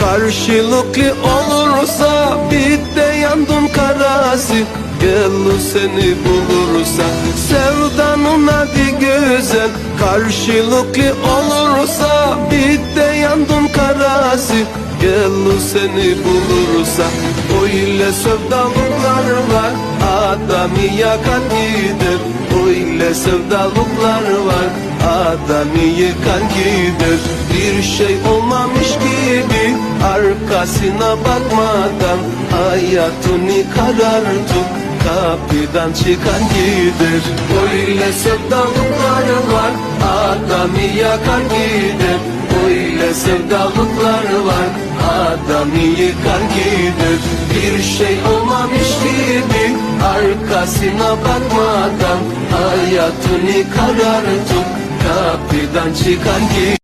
Karşılıklı olursa bir de yandım karası Gelu seni bulursa Sevdanın adı güzel. Karşılıklı olursa bir de yandım karası Gelu seni bulursa Öyle sevdalıklar var. Adamı yakar gider Öyle sevdalıklar var. Adamı yıkar gider Bir şey olmamış Arkasına bakmadan Hayatını karartıp Kapıdan çıkan gider. Öyle sevdalıklar var Adamı yakar gider. Öyle sevdalıklar var Adamı yıkar gider. Bir şey olmamış gibi Arkasına bakmadan Hayatını karartıp Kapıdan çıkan gider